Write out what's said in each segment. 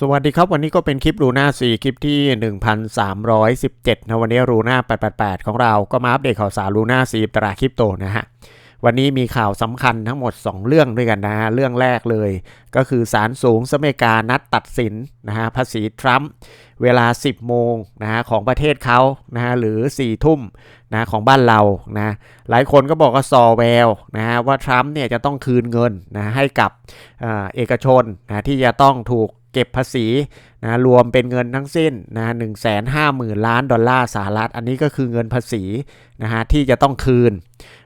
สวัสดีครับ วันนี้ก็เป็นคลิปรูน่า4คลิปที่ 1317 นะวันนี้รูน่า888 ของเราก็มาอัปเดตข่าวสารรูน่า4ตราคริปโตนะฮะวันนี้มีข่าวสำคัญทั้งหมด 2 เรื่องด้วยกันนะฮะเรื่องแรกเลย ก็คือศาลสูงสหรัฐอเมริกานัดตัดสินนะฮะภาษีทรัมป์เวลา 10 โมงนะฮะของประเทศเขานะฮะหรือ 4 ทุ่มนะของบ้านเรานะหลายคนก็บอกว่าซอแววนะฮะว่าทรัมป์เนี่ยจะต้องคืนเงินนะให้กับเอกชนนะที่จะต้องถูก เก็บภาษีนะรวมเป็นเงินทั้งสิ้นนะหนึ่งแสนห้าหมื่นล้านดอลลาร์สหรัฐ อันนี้ก็คือเงินภาษีนะฮะที่จะต้องคืน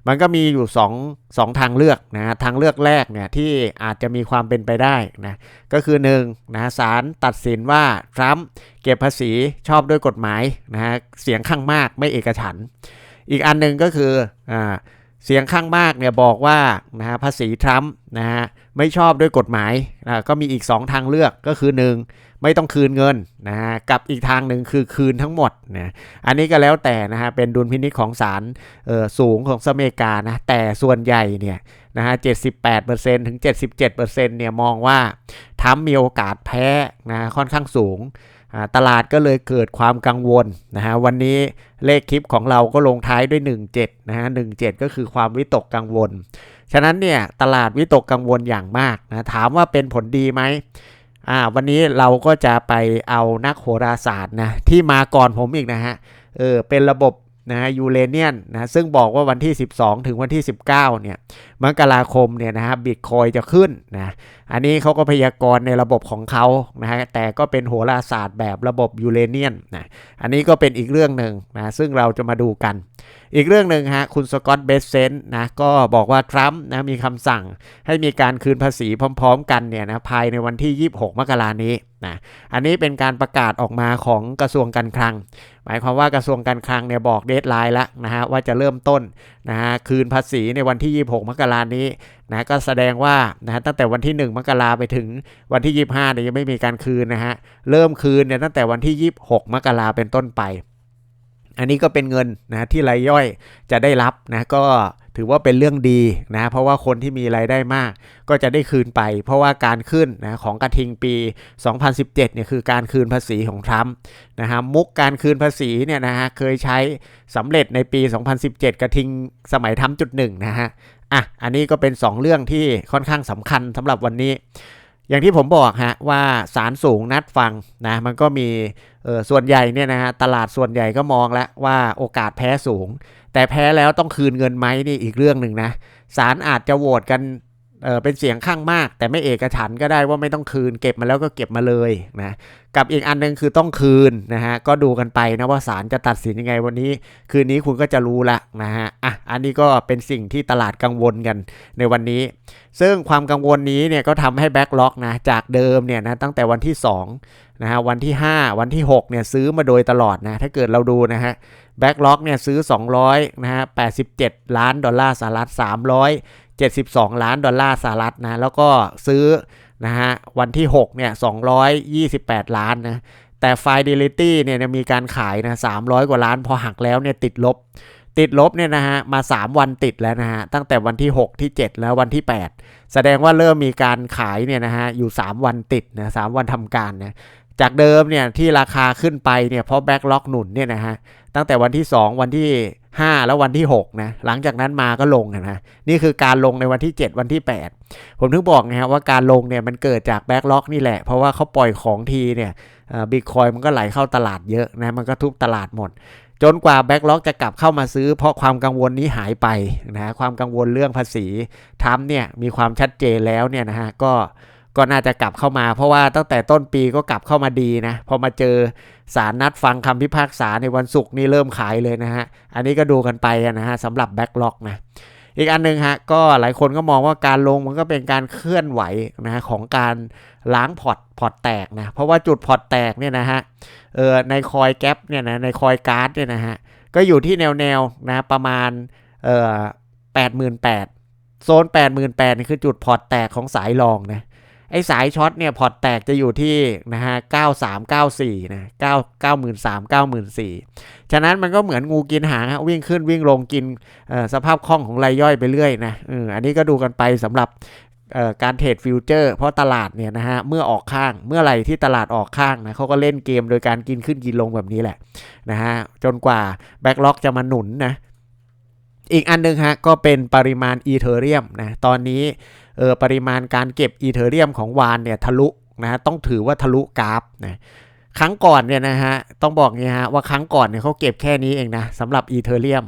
มันก็มีอยู่2 2ทางเลือกนะทางเลือกแรกเนี่ยที่อาจจะมีความเป็นไปได้นะก็คือ1นนะศาลตัดสินว่าทรัมป์เก็บภาษีชอบด้วยกฎหมายนะฮะเสียงข้างมากไม่เอกฉันอีกอันหนึ่งก็คืออ่า เสียงข้างมากเนี่ยบอกว่านะฮะภาษีทรัมป์นะฮะไม่ชอบด้วยกฎหมายนะก็มีอีก 2 ทางเลือกก็คือ 1 ไม่ต้องคืนเงินนะฮะกับอีกทางหนึ่งคือคืนทั้งหมดนะอันนี้ก็แล้วแต่นะฮะเป็นดุลพินิจของศาลสูงของสเมกานะแต่ส่วนใหญ่เนี่ยนะฮะ78%ถึง 77%เนี่ยมองว่าทรัมป์มีโอกาสแพ้นะค่อนข้างสูง ตลาดก็เลยเกิดความกังวลนะฮะวันนี้เลขคลิปของเราก็ลงท้ายด้วย 17นะฮะ17 ก็คือความวิตกกังวล ฉะนั้นเนี่ยตลาดวิตกกังวลอย่างมากนะถามว่าเป็นผลดีไหมอ่าวันนี้เราก็จะไปเอานักโหราศาสตร์นะที่มาก่อนผมอีกนะฮะเออเป็นระบบ นะฮะยูเรเนียนนะซึ่งบอกว่าวันที่ 12 ถึงวันที่ 19เนี่ยมกราคมเนี่ยนะฮะบิตคอยจะขึ้นนะอันนี้เขาก็พยากรณ์ในระบบของเขานะฮะแต่ก็เป็นโหราศาสตร์แบบระบบยูเรเนียนนะอันนี้ก็เป็นอีกเรื่องหนึ่งนะซึ่งเราจะมาดูกัน อีกเรื่องหนึ่งฮะคุณสกอตเบสเซนนะก็บอกว่าทรัมป์นะมีคำสั่งให้มีการคืนภาษีพร้อม ๆ กันเนี่ยนะภายในวันที่ 26 มกรานี้ นะอันนี้เป็นการประกาศออกมาของกระทรวงการคลัง หมายความว่ากระทรวงการคลังเนี่ยบอกเดทไลน์แล้วนะฮะว่าจะเริ่มต้นนะฮะคืนภาษีในวันที่ 26 มกรานี้นะก็แสดงว่านะฮะตั้งแต่วันที่ 1 มกราไปถึงวันที่ 25เนี่ยยังไม่มีการคืนนะฮะเริ่มคืนเนี่ยตั้งแต่วันที่ 26 มกราเป็นต้นไป อันนี้ก็เป็นเงินนะที่รายย่อยจะได้รับนะก็ ถือว่าเป็นเรื่องดีนะเพราะว่าคนที่มีรายได้มาก ก็จะได้คืนไป เพราะว่าการขึ้นนะของกระทิงปี 2017เนี่ยคือการคืนภาษีของทรัมป์นะฮะมุกการคืนภาษีเนี่ยนะฮะเคยใช้สำเร็จในปี 2017 กระทิงสมัยทำจุดหนึ่งนะฮะอะอันนี้ก็เป็น 2 เรื่องที่ค่อนข้างสำคัญสำหรับวันนี้ อย่างที่ผมบอกฮะว่าสารสูงนัดฟังนะมันก็มีส่วนใหญ่เนี่ยนะฮะตลาดส่วนใหญ่ก็มองแล้วว่าโอกาสแพ้สูง แต่แพ้แล้วต้องคืนเงินไหมนี่อีกเรื่องหนึ่งนะสารอาจจะโหวตกัน เออเป็นเสียงข้างมาก แต่ไม่เอกฉันก็ได้ว่าไม่ต้องคืน เก็บมาแล้วก็เก็บมาเลยนะกับอีกอันนึงคือต้องคืนนะฮะก็ดูกันไปนะว่าศาลจะตัดสินยังไงวันนี้ คืนนี้คุณก็จะรู้ละนะฮะอะอันนี้ก็เป็นสิ่งที่ตลาดกังวลกันในวันนี้ ซึ่งความกังวลนี้เนี่ยก็ทำให้แบ็กล็อกนะจากเดิมเนี่ยนะตั้งแต่วันที่2นะฮะวันที่ 5 วันที่6เนี่ยซื้อมาโดยตลอดนะถ้าเกิดเราดูนะฮะแบ็กล็อกเนี่ยซื้อ 200นะฮะ87 ล้านดอลลาร์สหรัฐ 72 ล้านดอลลาร์สหรัฐนะแล้วก็ซื้อนะฮะวันที่6เนี่ย228 ล้านนะแต่ไฟเดลิตี้เนี่ยมีการขายนะ300 กว่าล้านพอหักแล้วเนี่ยติดลบ ติดลบเนี่ยนะฮะมา 3 วันติดแล้วนะฮะตั้งแต่วันที่ 6 ที่ 7 แล้ววันที่ 8 แสดงว่าเริ่มมีการขายเนี่ยนะฮะอยู่ 3 วันติดนะสวันทำการนะจากเดิมเนี่ยที่ราคาขึ้นไปเนี่ยเพราะแบ็กล็อกหนุนเนี่ยนะฮะตั้งแต่วันที่ 2 วันที่ 5 แล้ววันที่ 6 นะ หลังจากนั้นมาก็ลงนะนี่คือการลงในวันที่ 7 วันที่ 8 ผมถึงบอกนะฮะว่าการลงเนี่ยมันเกิดจากแบ็กล็อกนี่แหละ เพราะว่าเขาปล่อยของทีเนี่ยบิตคอยมันก็ไหลเข้าตลาดเยอะนะมันก็ทุบตลาดหมด จนกว่าแบ็กล็อกจะกลับเข้ามาซื้อ เพราะความกังวลนี้หายไปนะความกังวลเรื่องภาษีทำเนี่ยมีความชัดเจนแล้วเนี่ยนะฮะก็ ก็น่าจะกลับเข้ามา เพราะว่าตั้งแต่ต้นปีก็กลับเข้ามาดีนะ พอมาเจอสารนัดฟังคำพิพากษาในวันศุกร์นี่เริ่มขายเลยนะฮะ อันนี้ก็ดูกันไปนะฮะสำหรับแบ็กล็อกนะอีกอันนึงฮะก็หลายคนก็มองว่าการลงมันก็เป็นการเคลื่อนไหวนะฮะของการล้างพอร์ตพอร์ตแตกนะเพราะว่าจุดพอร์ตแตกเนี่ยนะฮะเออในคอยแก๊ปเนี่ยนะในคอยการ์ดเนี่ยนะฮะก็อยู่ที่แนวแนวนะประมาณเออแปดหมื่นแปดโซนแปดหมื่นแปดนี่คือจุดพอร์ตแตกของสายรองนะ ไอ้สายช็อตเนี่ยพอร์ตแตกจะอยู่ที่นะฮะ 9394 นะ9 93 94ฉะนั้นมันก็เหมือนงูกินหางวิ่งขึ้นวิ่งลงกินสภาพคล่องของรายย่อยไปเรื่อยนะออันนี้ก็ดูกันไปสำหรับการเทรดฟิวเจอร์เพราะตลาดเนี่ยนะฮะเมื่อออกข้างเมื่อไหร่ที่ตลาดออกข้างนะเขาก็เล่นเกมโดยการกินขึ้นกินลงแบบนี้แหละนะฮะจนกว่าแบ็กล็อกจะมาหนุนนะอีกอันนึงฮะก็เป็นปริมาณอีเทเรียมนะตอนนี้ เออปริมาณการเก็บอีเทเรียมของวานเนี่ยทะลุนะฮะต้องถือว่าทะลุกราฟนะครั้งก่อนเนี่ยนะฮะต้องบอกงี้ฮะว่าครั้งก่อนเนี่ยเขาเก็บแค่นี้เองนะสำหรับอีเทเรียม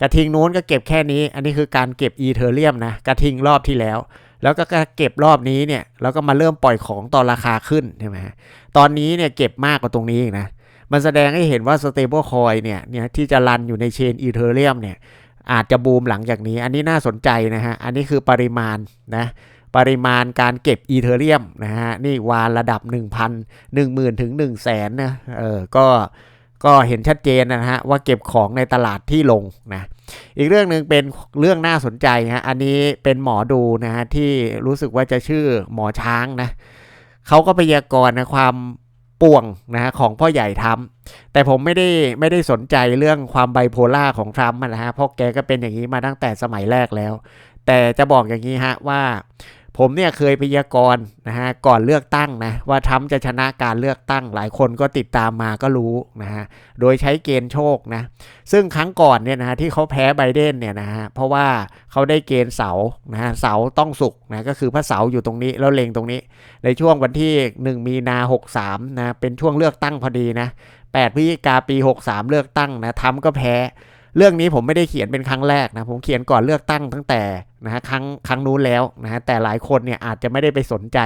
กระทิงนู้นก็เก็บแค่นี้ อันนี้คือการเก็บอีเทเรียมนะกระทิงรอบที่แล้ว แล้วก็เก็บรอบนี้เนี่ยแล้วก็มาเริ่มปล่อยของตอนราคาขึ้นใช่ไหมตอนนี้เนี่ยเก็บมากกว่าตรงนี้อีกนะมันแสดงให้เห็นว่า stable coin เนี่ยเนี่ยที่จะรันอยู่ในเชนอีเทเรียมเนี่ย อาจจะบูมหลังจากนี้ อันนี้น่าสนใจนะฮะ อันนี้คือปริมาณนะปริมาณการเก็บอีเทเรียมนะฮะนี่วานระดับ 1,000 10,000ถึง1 0 0 0 0แสนนะเออก็ก็เห็นชัดเจนนะฮะว่าเก็บของในตลาดที่ลงนะอีกเรื่องหนึ่งเป็นเรื่องน่าสนใจฮะอันนี้เป็นหมอดูนะฮะที่รู้สึกว่าจะชื่อหมอช้างนะเขาก็พยากรณ์นะความ ป่วงนะฮะของพ่อใหญ่ทำแต่ผมไม่ได้ไม่ได้สนใจเรื่องความไบโพล่าของทรัมป์นะฮะเพราะแกก็เป็นอย่างนี้มาตั้งแต่สมัยแรกแล้ว แต่จะบอกอย่างนี้ฮะว่า ผมเนี่ยเคยพยากรณ์นะฮะก่อนเลือกตั้งนะว่าทรัมป์จะชนะการเลือกตั้งหลายคนก็ติดตามมาก็รู้นะฮะโดยใช้เกณฑ์โชคนะซึ่งครั้งก่อนเนี่ยนะฮะที่เขาแพ้ไบเดนเนี่ยนะฮะเพราะว่าเขาได้เกณฑ์เสานะฮะเสาต้องสุกนะก็คือพระเสาอยู่ตรงนี้แล้วเล็งตรงนี้ ในช่วงวันที่ 1 มีนา 63นะเป็นช่วงเลือกตั้งพอดีนะ8พฤศจิกาปี 63 เลือกตั้งนะทำก็แพ้ เรื่องนี้ผมไม่ได้เขียนเป็นครั้งแรกนะผมเขียนก่อนเลือกตั้งตั้งแต่นะฮะครั้งครั้งนู้นแล้วนะฮะแต่หลายคนเนี่ยอาจจะไม่ได้ไปสนใจ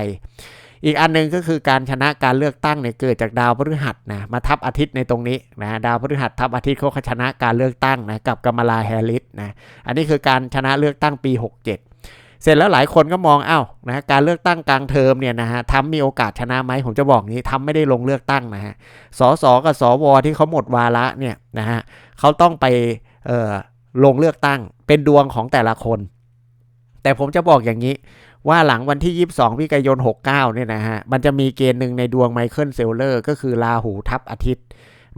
อีกอันนึงก็คือการชนะการเลือกตั้งเนี่ยเกิดจากดาวพฤหัสนะมาทับอาทิตย์ในตรงนี้นะดาวพฤหัสทับอาทิตย์เขาชนะการเลือกตั้งนะกับกัมลาแฮริสนะอันนี้คือการชนะเลือกตั้งปี 67 เสร็จแล้วหลายคนก็มองอ้าวนะการเลือกตั้งกลางเทอมเนี่ยนะฮะทำมีโอกาสชนะไหมผมจะบอกนี้ทำไม่ได้ลงเลือกตั้งนะฮะสสกับสวที่เขาหมดวาระเนี่ยนะฮะเขาต้องไปเอ่อลงเลือกตั้งเป็นดวงของแต่ละคน แต่ผมจะบอกอย่างนี้ว่าหลังวันที่ 22พิกายน 69 เนี่ยนะฮะ มันจะมีเกณฑ์หนึ่งในดวงไมเคิลเซลเลอร์ ก็คือราหูทับอาทิตย์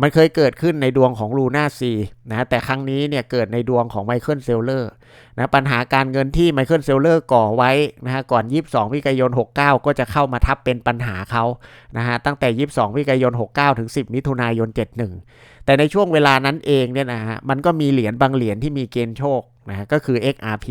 มันเคยเกิดขึ้นในดวงของลูน่าซีนะแต่ครั้งนี้เนี่ยเกิดในดวงของไมเคิลเซลเลอร์นะปัญหาการเงินที่ไมเคิลเซลเลอร์ก่อไว้นะฮะก่อน 22พิกายน 69 ก็จะเข้ามาทับเป็นปัญหาเขานะฮะตั้งแต่ 22พิกายน 69 ถึง 10 มิถุนายน 71 แต่ในช่วงเวลานั้นเองเนี่ยนะฮะมันก็มีเหรียญบางเหรียญที่มีเกณฑ์โชค นะก็คือ XRP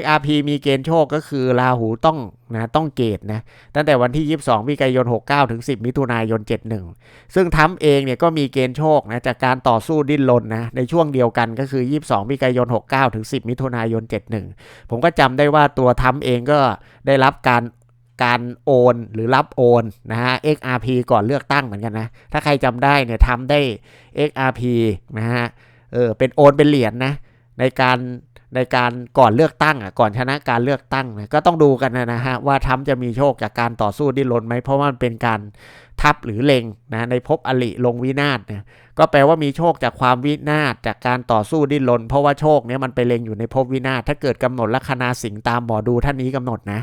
XRP มีเกณฑ์โชคก็คือราหูต้องนะต้องเกตนะตั้งแต่วันที่ 22มิกายน 69 ถึง 10 มิถุนายน 71 ซึ่งทำเองเนี่ยก็มีเกณฑ์โชคนะจากการต่อสู้ดิ้นรนนะในช่วงเดียวกันก็คือ 22มิกายน 69 ถึง 10 มิถุนายน 71 ผมก็จำได้ว่าตัวทำเองก็ได้รับการการโอนหรือรับโอนนะฮะ XRP ก่อนเลือกตั้งเหมือนกันนะ ถ้าใครจำได้เนี่ยทำได้ XRP นะฮะเออเป็นโอนเป็นเหรียญนะ ในการในการก่อนเลือกตั้งอะก่อนชนะการเลือกตั้งก็ต้องดูกันนะฮะว่าทำจะมีโชคจากการต่อสู้ดิ้นรนไหมเพราะว่ามันเป็นการทับหรือเลงนะในภพอลิลงวินาศเนี่ยก็แปลว่ามีโชคจากความวินาศจากการต่อสู้ดิ้นรนเพราะว่าโชคเนี้ยมันไปเลงอยู่ในภพวินาศถ้าเกิดกำหนดลัคนาสิงตามหมอดูท่านนี้กำหนดนะ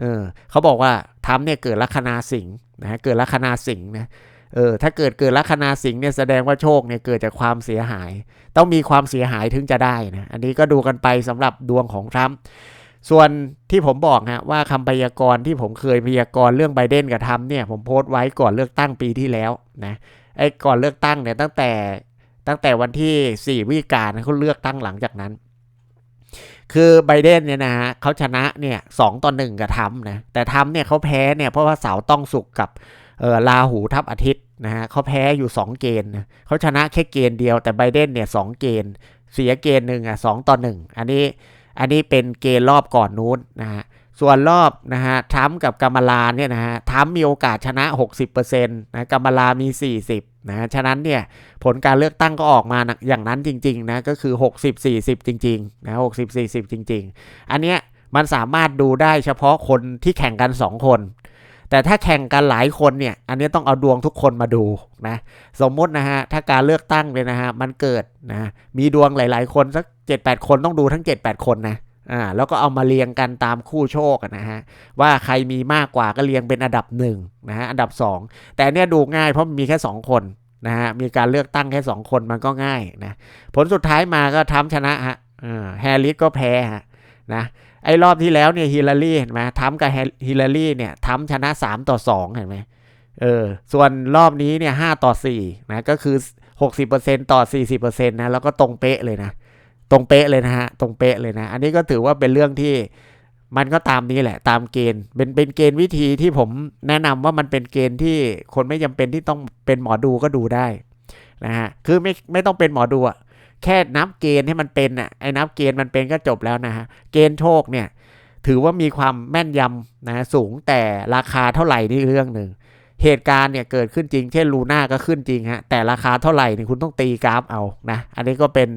เออเขาบอกว่าทำเนี่ยเกิดลัคนาสิงนะเกิดลัคนาสิงนะ เออถ้าเกิดเกิดลัคนาสิงห์เนี่ยแสดงว่าโชคเนี่ยเกิดจากความเสียหาย ต้องมีความเสียหายถึงจะได้นะอันนี้ก็ดูกันไปสำหรับดวงของทรัมป์ส่วนที่ผมบอกฮะว่าคำพยากรณ์ที่ผมเคยพยากรณ์เรื่องไบเดนกับทรัมป์เนี่ยผมโพสต์ไว้ก่อนเลือกตั้งปีที่แล้วนะไอ้ก่อนเลือกตั้งเนี่ยตั้งแต่ตั้งแต่วันที่ 4 วิกาเขาเลือกตั้งหลังจากนั้น คือไบเดนเนี่ยนะฮะเขาชนะเนี่ยสองต่อหนึ่งกับทรัมนะแต่ทรัมเนี่ยเขาแพ้เนี่ยเพราะว่าเสาต้องสุกกับ เออลาหูทับอาทิตย์นะฮะเขาแพ้อยู่ 2 เกณฑ์เขาชนะแค่เกณฑ์เดียวแต่ไบเดนเนี่ยสเกณฑ์ เสียเกณฑ์หนึ่งอะสต่อหนึ่งอันนี้อันนี้เป็นเกณฑ์รอบก่อนนู้นนะฮะส่วนรอบนะฮะทัมกับกัมลาเนี่ยนะฮะทัมมีโอกาสชนะ 60%นะกัมลามี 40นะฉะนั้นเนี่ยผลการเลือกตั้งก็ออกมาอย่างนั้นจริงๆนะก็คือ 60-40 จริงๆนะ60-40 จริง ๆ อันเนี้ยมันสามารถดูได้เฉพาะคนที่แข่งกัน 2 คน แต่ถ้าแข่งกันหลายคนเนี่ย อันนี้ต้องเอาดวงทุกคนมาดูนะ สมมตินะฮะ ถ้าการเลือกตั้งเลยนะฮะ มันเกิดนะ มีดวงหลาย ๆ คนสักเจ็ดแปดคนต้องดูทั้งเจ็ดแปดคนนะอ่าแล้วก็เอามาเรียงกันตามคู่โชคนะฮะว่าใครมีมากกว่าก็เรียงเป็นอันดับหนึ่งนะฮะอันดับสองแต่เนี่ยดูง่ายเพราะมีแค่สองคนนะฮะมีการเลือกตั้งแค่สองคนมันก็ง่ายนะผลสุดท้ายมาก็ทำชนะฮะอ่าแฮร์ริสก็แพ้ฮะนะ ไอ้รอบที่แล้วเนี่ยฮิลลารีเห็นไหมทำกับฮิลลารีเนี่ยทำชนะ 3 ต่อ 2 เห็นไหมเออส่วนรอบนี้เนี่ย5ต่อ4นะก็คือ60%ต่อ40%นะแล้วก็ตรงเป๊ะเลยนะ ตรงเป๊ะเลยนะฮะตรงเป๊ะเลยนะ อันนี้ก็ถือว่าเป็นเรื่องที่มันก็ตามนี้แหละตามเกณฑ์เป็นเป็นเกณฑ์วิธีที่ผมแนะนำว่ามันเป็นเกณฑ์ที่คนไม่จำเป็นที่ต้องเป็นหมอดูก็ดูได้นะฮะคือไม่ไม่ต้องเป็นหมอดูอะ แค่นับเกณฑ์ให้มันเป็นอะไอ้นับเกณฑ์มันเป็นก็จบแล้วนะฮะเกณฑ์โชคเนี่ยถือว่ามีความแม่นยำนะสูงแต่ราคาเท่าไหร่นี่เรื่องหนึ่งเหตุการณ์เนี่ยเกิดขึ้นจริง เช่นลูน่าก็ขึ้นจริงฮะแต่ราคาเท่าไหร่นี่คุณต้องตีกราฟเอานะอันนี้ก็เป็น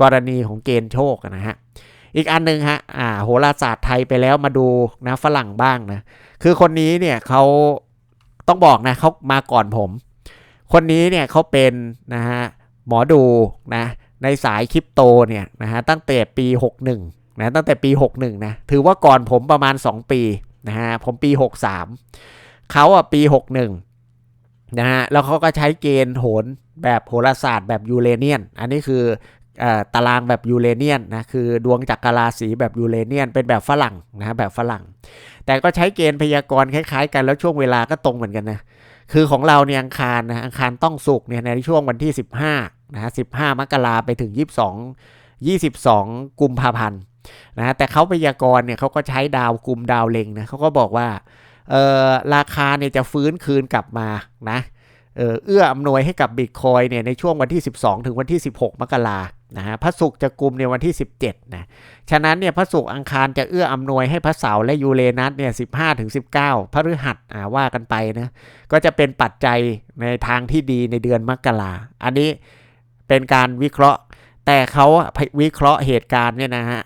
กรณีของเกณฑ์โชคนะฮะอีกอันหนึ่งฮะอ่าโหราศาสตร์ไทยไปแล้วมาดูนะฝรั่งบ้างนะคือคนนี้เนี่ยเขาต้องบอกนะเขามาก่อนผม คนนี้เนี่ยเขาเป็นนะฮะหมอดูนะ ในสายคริปโตเนี่ยนะฮะตั้งแต่ปี 61นะตั้งแต่ปี 61นะถือว่าก่อนผมประมาณ 2 ปีนะฮะผมปี 63เขาอะปี 61นะฮะแล้วเขาก็ใช้เกณฑ์โหนแบบโหราศาสตร์แบบยูเรเนียน อันนี้คือตารางแบบยูเรเนียนนะคือดวงจักรราศีแบบยูเรเนียน เป็นแบบฝรั่งนะแบบฝรั่ง แต่ก็ใช้เกณฑ์พยากรณ์คล้ายๆ กันแล้วช่วงเวลาก็ตรงเหมือนกันนะคือของเราเนี่ยอังคารนะอังคารต้องสุกเนี่ยในช่วงวันที่ 15 นะสิบห้ามกราไปถึง 22 22 กุมภาพันธ์นะแต่เขาพยากรณ์เนี่ยเขาก็ใช้ดาวกลุ่มดาวเล็งนะเขาก็บอกว่าเออราคาเนี่ยจะฟื้นคืนกลับมานะเออเอื้ออำนวยให้กับบิตคอยเนี่ยในช่วงวันที่ 12 ถึงวันที่ 16 มกรานะฮะพระศุกร์จะกลุ่มในวันที่ 17นะฉะนั้นเนี่ยพระศุกร์อังคารจะเอื้ออำนวยให้พระเสาร์และยูเรนัสเนี่ย15 ถึง 19 พฤหัสอ่าว่ากันไปนะก็จะเป็นปัจจัยในทางที่ดีในเดือนมกราอันนี้ เป็นการวิเคราะห์ แต่เขาวิเคราะห์เหตุการณ์เนี่ยนะฮะ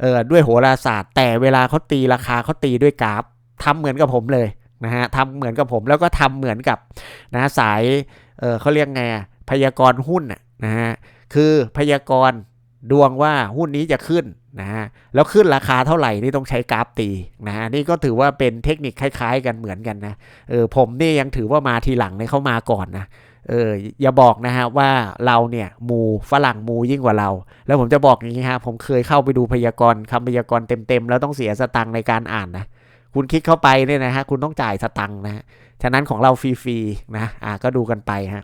เออด้วยโหราศาสตร์ แต่เวลาเขาตีราคาเขาตีด้วยกราฟทำเหมือนกับผมเลยนะฮะทำเหมือนกับผมแล้วก็ทำเหมือนกับนะสายเออเขาเรียกไงพยากรณ์หุ้นนะฮะคือพยากรณ์ดวงว่าหุ้นนี้จะขึ้นนะฮะแล้วขึ้นราคาเท่าไหร่นี่ต้องใช้กราฟตีนะฮะนี่ก็ถือว่าเป็นเทคนิคคล้าย ๆ กันเหมือนกันนะเออผมนี่ยังถือว่ามาทีหลังเนี่ยเขามาก่อนนะ เอออย่าบอกนะฮะว่าเราเนี่ยมูฝรั่งมูยิ่งกว่าเรา แล้วผมจะบอกอย่างนี้ฮะผมเคยเข้าไปดูพยากรณ์คำพยากรณ์เต็มๆ แล้วต้องเสียสตังค์ในการอ่านนะคุณคลิกเข้าไปเนี่ยนะฮะคุณต้องจ่ายสตังค์นะฮะฉะนั้นของเราฟรีๆนะอ่าก็ดูกันไปฮะ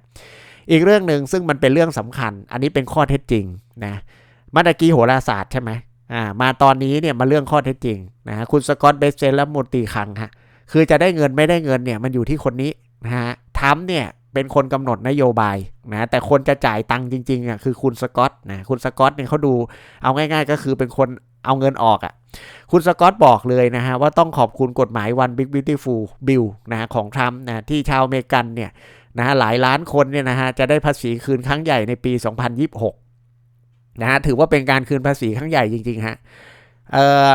อีกเรื่องหนึ่งซึ่งมันเป็นเรื่องสำคัญ อันนี้เป็นข้อเท็จจริงนะมาตะกี้โหราศาสตร์ใช่ไหมอ่ามาตอนนี้เนี่ยมาเรื่องข้อเท็จจริงนะฮะคุณสกอตเบสเซนและมูตีคังฮะคือจะได้เงินไม่ได้เงินเนี่ยมันอยู่ที่คนนี้นะฮะทั้มเนี่ย เป็นคนกำหนดนโยบายนะแต่คนจะจ่ายตังค์จริงๆอะคือคุณสกอตนะคุณสกอตเนี่ยเขาดูเอาง่าย ๆ ก็คือเป็นคนเอาเงินออกอะคุณสกอตบอกเลยนะฮะว่าต้องขอบคุณกฎหมาย One Big Beautiful Bill นะของทรัมป์นะที่ชาวอเมริกันเนี่ยนะฮะหลายล้านคนเนี่ยนะฮะจะได้ภาษีคืนครั้งใหญ่ในปี 2026นะฮะถือว่าเป็นการคืนภาษีครั้งใหญ่จริงๆฮะเอ่อ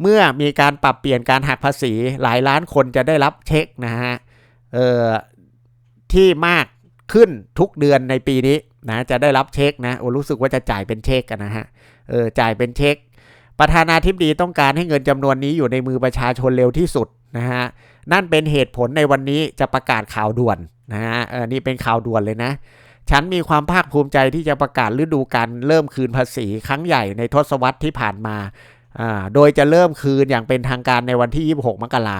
เมื่อมีการปรับเปลี่ยนการหักภาษีหลายล้านคนจะได้รับเช็คนะฮะเอ่อ ที่มากขึ้นทุกเดือนในปีนี้นะจะได้รับเช็คนะโอ้รู้สึกว่าจะจ่ายเป็นเช็คกันนะฮะเออจ่ายเป็นเช็ค ประธานาธิบดีต้องการให้เงินจำนวนนี้อยู่ในมือประชาชนเร็วที่สุดนะฮะนั่นเป็นเหตุผลในวันนี้จะประกาศข่าวด่วนนะฮะเออนี่เป็นข่าวด่วนเลยนะฉันมีความภาคภูมิใจที่จะประกาศฤดูการเริ่มคืนภาษีครั้งใหญ่ในทศวรรษที่ผ่านมาอ่าโดยจะเริ่มคืนอย่างเป็นทางการในวันที่ 26 มกรา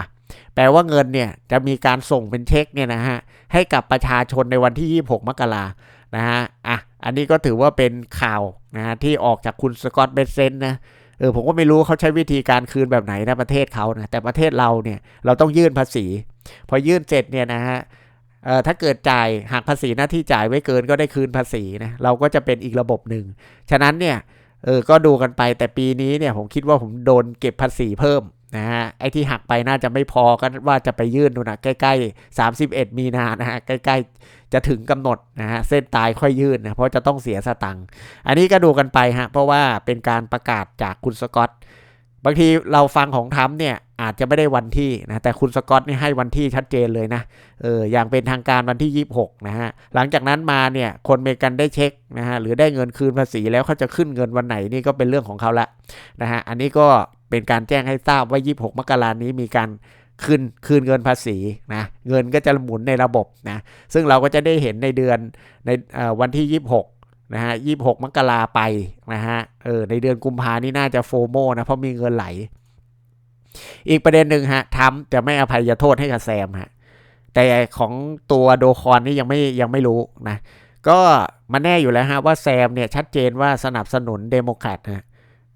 แปลว่าเงินเนี่ยจะมีการส่งเป็นเช็คเนี่ยนะฮะให้กับประชาชนในวันที่ 26 มกรานะฮะอะอันนี้ก็ถือว่าเป็นข่าวนะฮะที่ออกจากคุณสกอตเบสเซนนะเออผมก็ไม่รู้เขาใช้วิธีการคืนแบบไหนนะประเทศเขานะแต่ประเทศเราเนี่ยเราต้องยื่นภาษี พอยื่นเสร็จเนี่ยนะฮะเอ่อถ้าเกิดจ่ายหักภาษีหน้าที่จ่ายไว้เกินก็ได้คืนภาษีนะเราก็จะเป็นอีกระบบหนึ่งฉะนั้นเนี่ยเออก็ดูกันไปแต่ปีนี้เนี่ยผมคิดว่าผมโดนเก็บภาษีเพิ่ม นะฮะไอ้ที่หักไปน่าจะไม่พอก็ว่าจะไปยื่นดูนะใกล้ๆ 31 มีนานะฮะใกล้ๆจะถึงกำหนดนะฮะเส้นตายค่อยยื่นนะเพราะจะต้องเสียสตังค์อันนี้ก็ดูกันไปฮะเพราะว่าเป็นการประกาศจากคุณสกอตบางทีเราฟังของทรัมเนี่ยอาจจะไม่ได้วันที่นะแต่คุณสกอตนี่ให้วันที่ชัดเจนเลยนะเอออย่างเป็นทางการวันที่ 26 นะฮะหลังจากนั้นมาเนี่ยคนเมกันได้เช็คนะฮะหรือได้เงินคืนภาษีแล้วเขาจะขึ้นเงินวันไหนนี่ก็เป็นเรื่องของเขาละนะฮะอันนี้ก็ เป็นการแจ้งให้ทราบว่า 26 มกรานี้มีการคืนคืนเงินภาษีนะเงินก็จะหมุนในระบบนะซึ่งเราก็จะได้เห็นในเดือนในวันที่ 26นะฮะ26 มกราไปนะฮะเออในเดือนกุมภานี่น่าจะโฟโมนะเพราะมีเงินไหล อีกประเด็นหนึ่งฮะทำจะไม่อภัยโทษให้กับแซมฮะแต่ของตัวโดคอนนี่ยังไม่ยังไม่รู้นะก็มาแน่อยู่แล้วฮะว่าแซมเนี่ยชัดเจนว่าสนับสนุนเดโมแครตนะ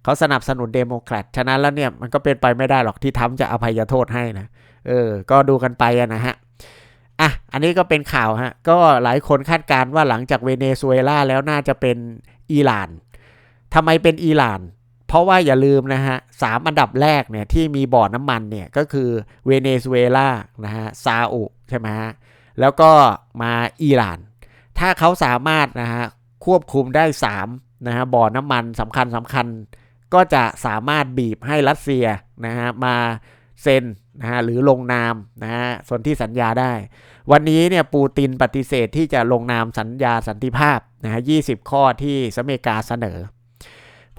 เขาสนับสนุนเดโมแครตฉะนั้นแล้วเนี่ยมันก็เป็นไปไม่ได้หรอกที่ทำจะอภัยโทษให้นะเออ ก็ดูกันไปนะฮะอะอันนี้ก็เป็นข่าวฮะก็หลายคนคาดการณ์ว่าหลังจากเวเนซุเอลาแล้วน่าจะเป็นอิหร่านทำไมเป็นอิหร่าน เพราะว่าอย่าลืมนะฮะสามอันดับแรกเนี่ยที่มีบ่อน้ำมันเนี่ยก็คือเวเนซุเอลานะฮะซาอุใช่ไหมฮะแล้วก็มาอิหร่าน ถ้าเขาสามารถนะฮะควบคุมได้3นะฮะบ่อน้ำมันสำคัญสำคัญ ก็จะสามารถบีบให้รัสเซียนะฮะมาเซ็นนะฮะหรือลงนามนะฮะส่วนที่สัญญาได้ วันนี้เนี่ยปูตินปฏิเสธที่จะลงนามสัญญาสันติภาพนะฮะ20ข้อที่สหรัฐอเมริกาเสนอ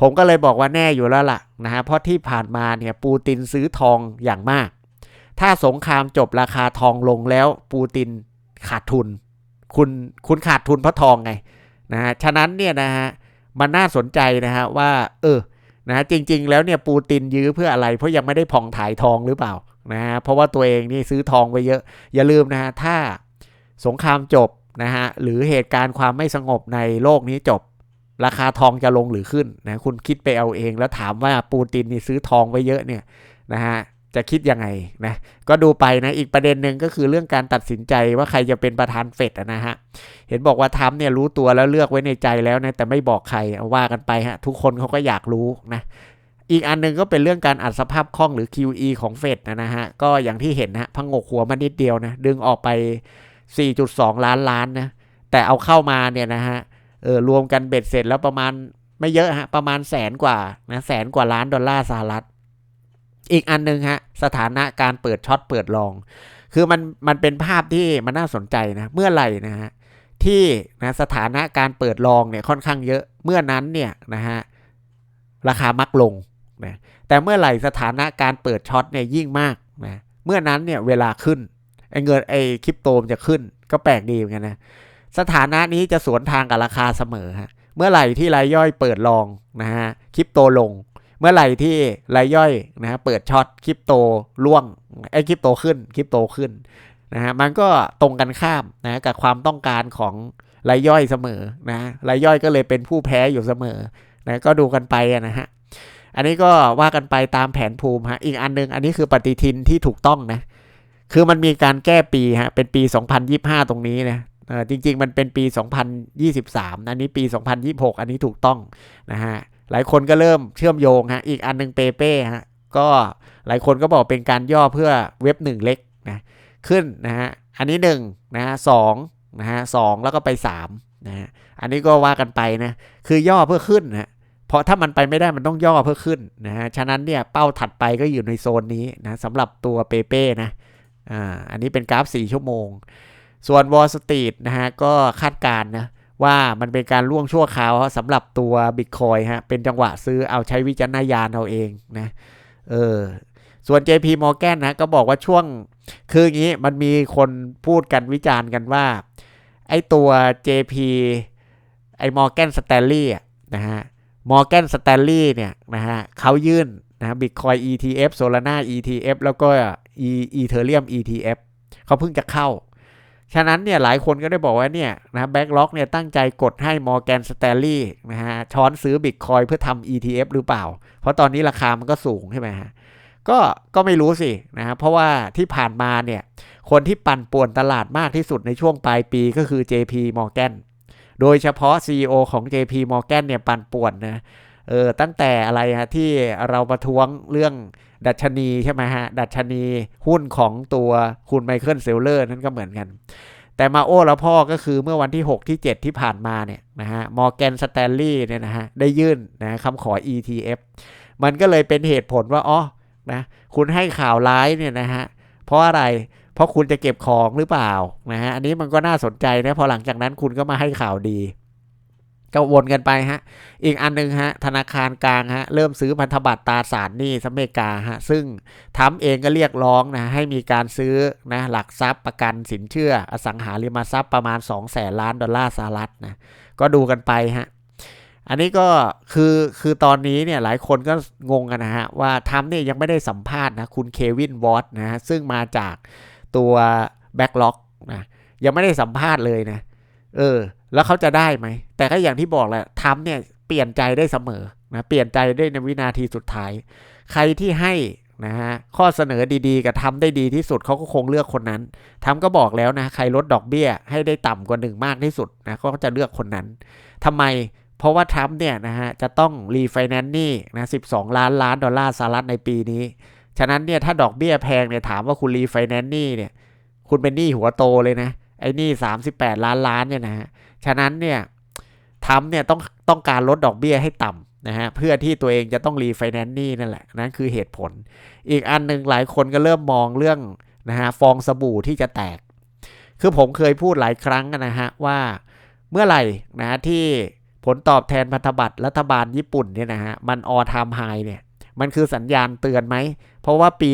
ผมก็เลยบอกว่าแน่อยู่แล้วล่ะนะฮะเพราะที่ผ่านมาเนี่ยปูตินซื้อทองอย่างมาก ถ้าสงครามจบราคาทองลงแล้วปูตินขาดทุน คุณคุณขาดทุนเพราะทองไงนะฮะฉะนั้นเนี่ยนะฮะมันน่าสนใจนะฮะว่าเออ นะจริง ๆ แล้วเนี่ยปูตินยื้อเพื่ออะไรเพราะยังไม่ได้ผ่องถ่ายทองหรือเปล่านะฮะเพราะว่าตัวเองนี่ซื้อทองไปเยอะ อย่าลืมนะฮะถ้าสงครามจบนะฮะหรือเหตุการณ์ความไม่สงบในโลกนี้จบ ราคาทองจะลงหรือขึ้นนะคุณคิดไปเอาเองแล้วถามว่าปูตินนี่ซื้อทองไว้เยอะเนี่ยนะฮะ จะคิดยังไงนะก็ดูไปนะอีกประเด็นหนึ่งก็คือเรื่องการตัดสินใจว่าใครจะเป็นประธานเฟดนะฮะเห็นบอกว่าทำเนี่ยรู้ตัวแล้วเลือกไว้ในใจแล้วนะแต่ไม่บอกใครว่ากันไปฮะทุกคนเขาก็อยากรู้นะอีกอันนึงก็เป็นเรื่องการอัดสภาพคล่องหรือ QE ของเฟดนะฮะก็อย่างที่เห็นนะพังงกหัวมานิดเดียวนะดึงออกไป 4.2 ล้านล้านนะแต่เอาเข้ามาเนี่ยนะฮะเออรวมกันเบ็ดเสร็จแล้วประมาณไม่เยอะฮะประมาณแสนกว่านะแสนกว่าล้านดอลลาร์สหรัฐ อีกอันนึงฮะ สถานะการเปิดช็อตเปิดลอง คือมันมันเป็นภาพที่มันน่าสนใจนะ เมื่อไหร่นะฮะที่นะสถานะการเปิดลองเนี่ยค่อนข้างเยอะเมื่อนั้นเนี่ยนะฮะราคามักลงนะแต่เมื่อไหร่สถานะการเปิดช็อตเนี่ยยิ่งมากนะเมื่อนั้นเนี่ยเวลาขึ้นไอ้เงินไอ้คริปโตมจะขึ้นก็แปลกดีเหมือนกันนะสถานะนี้จะสวนทางกับราคาเสมอฮะเมื่อไหร่ที่รายย่อยเปิดลองนะฮะคริปโตลง เมื่อไหร่ที่รายย่อยนะฮะเปิดช็อตคริปโตล่วงไอ้คริปโตขึ้นคริปโตขึ้นนะฮะมันก็ตรงกันข้ามนะกับความต้องการของรายย่อยเสมอนะรายย่อยก็เลยเป็นผู้แพ้อยู่เสมอนะก็ดูกันไปนะฮะอันนี้ก็ว่ากันไปตามแผนภูมิฮะอีกอันนึงอันนี้คือปฏิทินที่ถูกต้องนะคือมันมีการแก้ปีฮะเป็นปี 2025 ตรงนี้นะจริง ๆ มันเป็นปี 2023 อันนี้ปี 2026 อันนี้ถูกต้องนะฮะ หลายคนก็เริ่มเชื่อมโยงฮะ อีกอันหนึ่งเปเป้ฮะ ก็หลายคนก็บอกเป็นการย่อเพื่อเว็บ1เล็กนะขึ้นนะฮะ อันนี้1นะฮะสนะฮะสแล้วก็ไป3นะฮะ อันนี้ก็ว่ากันไปนะ คือย่อเพื่อขึ้นนะเพราะถ้ามันไปไม่ได้มันต้องย่อเพื่อขึ้นนะฮะ ฉะนั้นเนี่ยเป้าถัดไปก็อยู่ในโซนนี้นะสำหรับตัวเปเป้นะ อ่า อันนี้เป็นกราฟ 4 ชั่วโมง ส่วน Wall Street นะฮะก็คาดการณ์นะ ว่ามันเป็นการล่วงชั่วคราวสำหรับตัว Bitcoin ฮะ เป็นจังหวะซื้อเอาใช้วิจารณญาณเอาเองนะ เออ ส่วน JP Morgan นะ ก็บอกว่าช่วง คืออย่างนี้มันมีคนพูดกันวิจารณ์กันว่า ไอตัว JP ไอ Morgan Stanley นะฮะมอร์แกนสแตนลีย์เนี่ยนะฮะเขายื่นนะบิตคอย ETF Solana ETF แล้วก็ e Ethereum ETF เขาเพิ่งจะเข้า ฉะนั้นเนี่ยหลายคนก็ได้บอกว่าเนี่ยนะแบ็กล็อกเนี่ยตั้งใจกดให้มอร์แกนสแตนลีย์นะฮะช้อนซื้อบิตคอยเพื่อทำ ETF หรือเปล่า เพราะตอนนี้ราคามันก็สูงใช่ไหมฮะก็ก็ไม่รู้สินะฮะเพราะว่าที่ผ่านมาเนี่ยคนที่ปั่นป่วนตลาดมากที่สุดในช่วงปลายปีก็คือ JP Morgan โดยเฉพาะ CEO ของ JP Morgan เนี่ยปั่นป่วนนะ เออตั้งแต่อะไรฮะที่เราประท้วงเรื่องดัชนีใช่ไหมฮะ ดัชนีหุ้นของตัวคุณไมเคิลเซลเลอร์นั่นก็เหมือนกัน แต่มาโอ้แล้วพ่อก็คือเมื่อวันที่ 6 ที่ 7 ที่ผ่านมาเนี่ยนะฮะมอร์แกนสแตนลีย์เนี่ยนะฮะได้ยื่นนะคำขอ ETF มันก็เลยเป็นเหตุผลว่าอ๋อนะคุณให้ข่าวร้ายเนี่ยนะฮะเพราะอะไรเพราะคุณจะเก็บของหรือเปล่านะฮะอันนี้มันก็น่าสนใจนะพอหลังจากนั้นคุณก็มาให้ข่าวดี ก็วนกันไปฮะ อีกอันนึงฮะ ธนาคารกลางฮะ เริ่มซื้อพันธบัตรตราสารหนี้สหรัฐอเมริกาฮะ ซึ่งทำเองก็เรียกร้องนะ ให้มีการซื้อนะหลักทรัพย์ประกันสินเชื่อ อสังหาริมทรัพย์ประมาณ2แสนล้านดอลลาร์สหรัฐนะ ก็ดูกันไปฮะอันนี้ก็คือคือตอนนี้เนี่ยหลายคนก็งงกันนะฮะ ว่าทำเนี่ยยังไม่ได้สัมภาษณ์นะคุณเควินวอตนะฮะ ซึ่งมาจากตัวแบ็กล็อกนะยังไม่ได้สัมภาษณ์เลยนะ เออ แล้วเขาจะได้ไหม แต่ก็อย่างที่บอกแหละทำเนี่ยเปลี่ยนใจได้เสมอนะเปลี่ยนใจได้ในวินาทีสุดท้าย ใครที่ให้นะฮะข้อเสนอดีๆ กับทำได้ดีที่สุดเขาก็คงเลือกคนนั้นทำก็บอกแล้วนะใครลดดอกเบี้ยให้ได้ต่ำกว่าหนึ่งมากที่สุดนะเขาก็จะเลือกคนนั้นทำไมเพราะว่าทรัมป์เนี่ยนะฮะจะต้องรีไฟแนนซ์นี่นะ12 ล้านล้านดอลลาร์สหรัฐในปีนี้ ฉะนั้นเนี่ยถ้าดอกเบี้ยแพงเนี่ยถามว่าคุณรีไฟแนนซ์นี่เนี่ยคุณเป็นหนี้หัวโตเลยนะไอ้นี่38 ล้านล้านเนี่ยนะฮะ ฉะนั้นเนี่ยทรัมป์เนี่ยต้องต้องการลดดอกเบี้ยให้ต่ำนะฮะเพื่อที่ตัวเองจะต้องรีไฟแนนซ์นี่นั่นแหละนั่นคือเหตุผล อีกอันหนึ่งหลายคนก็เริ่มมองเรื่องนะฮะฟองสบู่ที่จะแตก คือผมเคยพูดหลายครั้งนะฮะว่าเมื่อไหร่นะที่ผลตอบแทนพันธบัตรรัฐบาลญี่ปุ่นเนี่ยนะฮะมันออทามไฮเนี่ยมันคือสัญญาณเตือนไหม เพราะว่าปี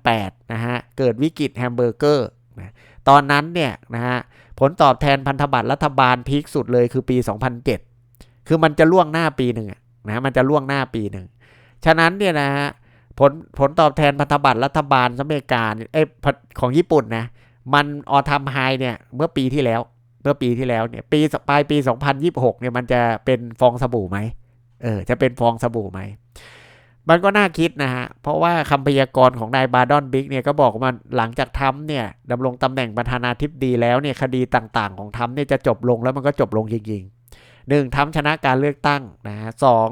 2008 นะฮะ เกิดวิกฤตแฮมเบอร์เกอร์นะ ตอนนั้นเนี่ยนะฮะผลตอบแทนพันธบัตรรัฐบาลพีคสุดเลยคือปี 2007 คือมันจะล่วงหน้าปีหนึ่งนะมันจะล่วงหน้าปีหนึ่งฉะนั้นเนี่ยนะฮะผลผลตอบแทนพันธบัตรรัฐบาลอเมริกาเอ้ของญี่ปุ่นนะมันออทามไฮเนี่ยเมื่อปีที่แล้ว เมื่อปีที่แล้วเนี่ยปีปลายปี 2026เนี่ยมันจะเป็นฟองสบู่ไหมเออจะเป็นฟองสบู่ไหม มันก็น่าคิดนะฮะ เพราะว่าคำพยากรณ์ของนายบาดอนบิ๊กเนี่ยก็บอกว่าหลังจากทำเนี่ยดำรงตำแหน่งประธานาธิบดีแล้วเนี่ยคดีต่างๆ ของทำเนี่ยจะจบลงแล้วมันก็จบลงจริงๆหนึ่งทำชนะการเลือกตั้งนะฮะสอง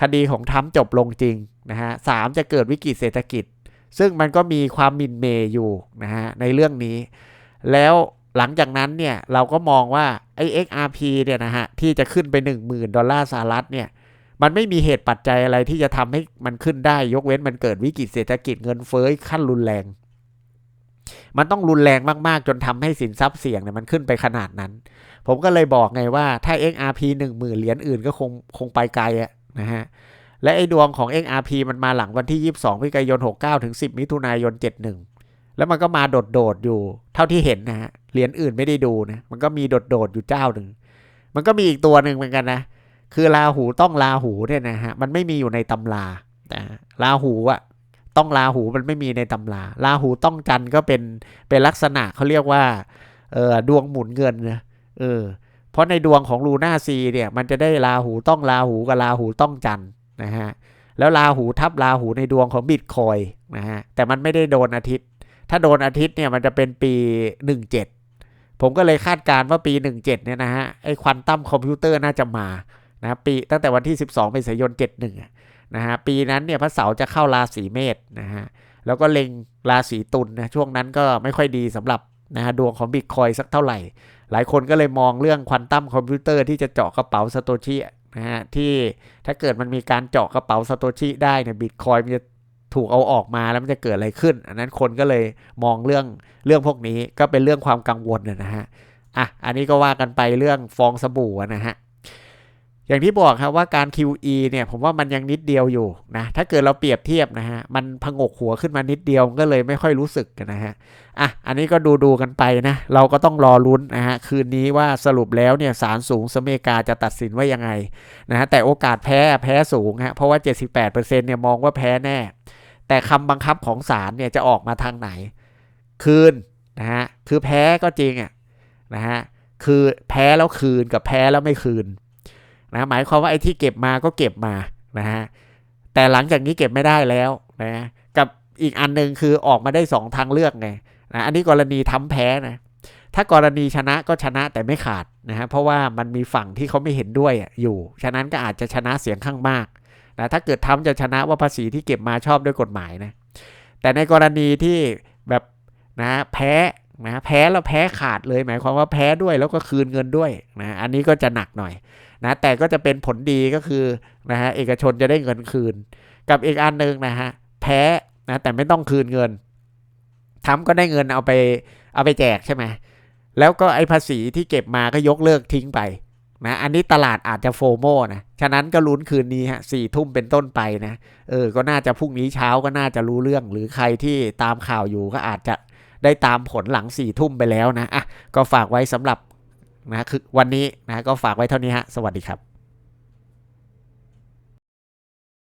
คดีของทำจบลงจริงนะฮะสามจะเกิดวิกฤตเศรษฐกิจ ซึ่งมันก็มีความมินเมย์อยู่นะฮะในเรื่องนี้ แล้วหลังจากนั้นเนี่ยเราก็มองว่าไอ้ XRP เนี่ยนะฮะที่จะขึ้นไป 10,000 ดอลลาร์สหรัฐเนี่ย มันไม่มีเหตุปัจจัยอะไรที่จะทำให้มันขึ้นได้ ยกเว้นมันเกิดวิกฤตเศรษฐกิจเงินเฟ้อขั้นรุนแรง มันต้องรุนแรงมากๆ จนทำให้สินทรัพย์เสี่ยงเนี่ยมันขึ้นไปขนาดนั้น ผมก็เลยบอกไงว่าถ้า XRP 10,000เหรียญอื่นก็คงคงไปไกลอะนะฮะและไอ้ดวงของ XRP มันมาหลังวันที่ 22พฤศจิกายน 69 ถึง 10 มิถุนายน 71 แล้วมันก็มาโดดๆอยู่ เท่าที่เห็นนะฮะเหรียญอื่นไม่ได้ดูนะมันก็มีโดดๆอยู่เจ้าหนึ่งมันก็มีอีกตัวหนึ่งเหมือนกันนะ คือลาหูต้องลาหูเนี่ยนะฮะมันไม่มีอยู่ในตำราแต่ลาหูอะต้องลาหูมันไม่มีในตำราลาหูต้องจันก็เป็นเป็นลักษณะเขาเรียกว่าเออดวงหมุนเงินนะเออเพราะในดวงของลูน่าซีเนี่ยมันจะได้ลาหูต้องลาหูกับลาหูต้องจันนะฮะแล้วลาหูทับลาหูในดวงของบิตคอยนะฮะแต่มันไม่ได้โดนอาทิตย์ ถ้าโดนอาทิตย์เนี่ยมันจะเป็นปี 17 ผมก็เลยคาดการณ์ว่าปี 17เนี่ยนะฮะไอ้ควอนตัมคอมพิวเตอร์น่าจะมา นะปีตั้งแต่วันที่ 12เมษายน71นะฮะปีนั้นเนี่ยพระเสาร์จะเข้าราศีเมษนะฮะแล้วก็เล็งราศีตุลนะช่วงนั้นก็ไม่ค่อยดีสำหรับนะฮะดวงของบิตคอยสักเท่าไหร่ หลายคนก็เลยมองเรื่องควอนตัมคอมพิวเตอร์ที่จะเจาะกระเป๋าสโตชินะฮะที่ถ้าเกิดมันมีการเจาะกระเป๋าสโตชิได้เนี่ยบิตคอยมันจะถูกเอาออกมาแล้วมันจะเกิดอะไรขึ้น อันนั้นคนก็เลยมองเรื่องเรื่องพวกนี้ก็เป็นเรื่องความกังวลนะฮะอะอันนี้ก็ว่ากันไปเรื่องฟองสบู่นะฮะ อย่างที่บอกครับว่าการ QE เนี่ยผมว่ามันยังนิดเดียวอยู่นะถ้าเกิดเราเปรียบเทียบนะฮะมันพงกหัวขึ้นมานิดเดียวก็เลยไม่ค่อยรู้สึกนนะฮะอะอันนี้ก็ดูดูกันไปนะเราก็ต้องรอลุ้นนะฮะคืนนี้ว่าสรุปแล้วเนี่ยศาลสูงสเมกาจะตัดสินว่ายังไงนะฮะแต่โอกาสแพ้แพ้สูงฮะเพราะว่า 78%เนี่ยมองว่าแพ้แน่ แต่คำบังคับของศาลเนี่ยจะออกมาทางไหน คืนนะฮะคือแพ้ก็จริงอะนะฮะคือแพ้แล้วคืนกับแพ้แล้วไม่คืน นะหมายความว่าไอ้ที่เก็บมาก็เก็บมานะฮะแต่หลังจากนี้เก็บไม่ได้แล้วนะกับอีกอันนึงคือออกมาได้ 2 ทางเลือกไงนะอันนี้กรณีทำแพ้นะถ้ากรณีชนะก็ชนะแต่ไม่ขาดนะฮะเพราะว่ามันมีฝั่งที่เขาไม่เห็นด้วยอยู่ ฉะนั้นก็อาจจะชนะเสียงข้างมากนะถ้าเกิดทำจะชนะว่าภาษีที่เก็บมาชอบด้วยกฎหมายนะแต่ในกรณีที่แบบนะแพ้นะแพ้แล้วแพ้ขาดเลย หมายความว่าแพ้ด้วยแล้วก็คืนเงินด้วยนะอันนี้ก็จะหนักหน่อย นะแต่ก็จะเป็นผลดีก็คือนะฮะเอกชนจะได้เงินคืน กับอีกอันหนึ่งนะฮะแพ้นะแต่ไม่ต้องคืนเงินทำก็ได้เงินเอาไปเอาไปแจกใช่ไหมแล้วก็ไอ้ภาษีที่เก็บมาก็ยกเลิกทิ้งไปนะอันนี้ตลาดอาจจะโฟโมนะ ฉะนั้นก็ลุ้นคืนนี้ฮะสี่ทุ่มเป็นต้นไปนะเออก็น่าจะพรุ่งนี้เช้าก็น่าจะรู้เรื่อง หรือใครที่ตามข่าวอยู่ก็อาจจะได้ตามผลหลังสี่ทุ่มไปแล้วนะอะก็ฝากไว้สำหรับ นะคือวันนี้นะก็ฝากไว้เท่านี้ฮะ สวัสดีครับ